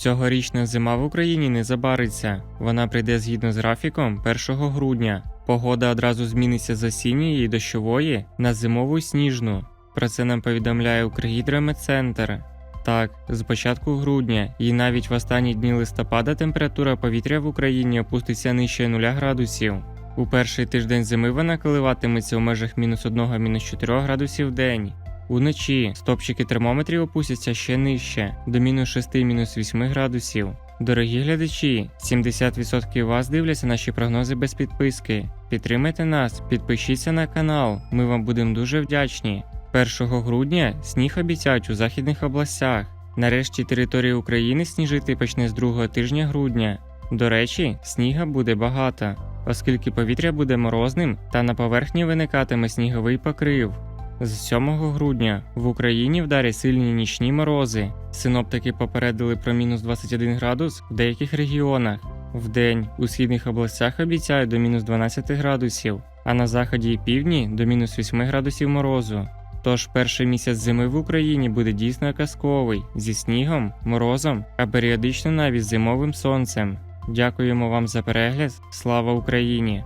Цьогорічна зима в Україні не забариться. Вона прийде згідно з графіком 1 грудня. Погода одразу зміниться з осінньої дощової на зимову сніжну. Про це нам повідомляє Укргідрометцентр. Так, з початку грудня і навіть в останні дні листопада температура повітря в Україні опуститься нижче 0 градусів. У перший тиждень зими вона коливатиметься у межах мінус 1 мінус 4 градусів в день. Уночі стопчики термометрів опустяться ще нижче до мінус 6 мінус 8 градусів. Дорогі глядачі, 70% вас дивляться наші прогнози без підписки. Підтримайте нас, підпишіться на канал, ми вам будемо дуже вдячні. 1 грудня сніг обіцяють у західних областях. Нарешті територія України сніжити почне з другого тижня грудня. До речі, сніга буде багато, оскільки повітря буде морозним та на поверхні виникатиме сніговий покрив. З 7 грудня в Україні вдарять сильні нічні морози. Синоптики попередили про мінус 21 градус в деяких регіонах. Вдень у східних областях обіцяють до мінус 12 градусів, а на заході і півдні до мінус 8 градусів морозу. Тож перший місяць зими в Україні буде дійсно казковий зі снігом, морозом, а періодично навіть зимовим сонцем. Дякуємо вам за перегляд. Слава Україні!